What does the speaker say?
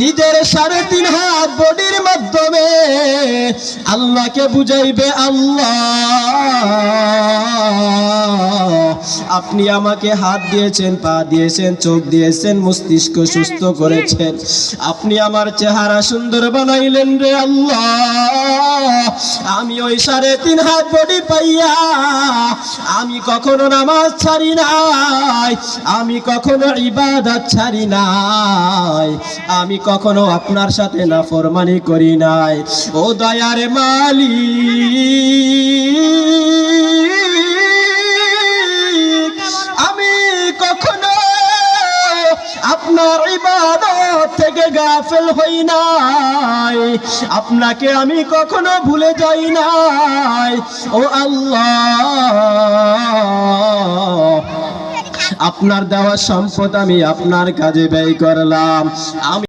নিজের সাড়ে তিন হাত বডির মাধ্যমে আল্লাহকে বুঝাইবে আল্লাহ। আপনি আমাকে হাত দিয়েছেন, পা দিয়েছেন, চোখ দিয়েছেন, মস্তিষ্ক সুস্থ করেছেন। আপনি আমার চেহারা সুন্দর বানাইলেন রে আল্লাহ। আমি ওই সাড়ে তিন হাত বডি পাইয়া আমি কখনো নামাজ ছাড়ি নাই, আমি কখনো ইবাদত ছাড়ি নাই, আমি কখনো আপনার সাথে না ফরমানি করি নাই। ও দয়ার মালি আমি কখনো আপনার ইবাদত থেকে গাফেল হই নাই, আপনাকে আমি কখনো ভুলে যাই নাই। ও আল্লাহ আপনার দেওয়া সম্পদ আমি আপনার কাজে ব্যয় করলাম। আমি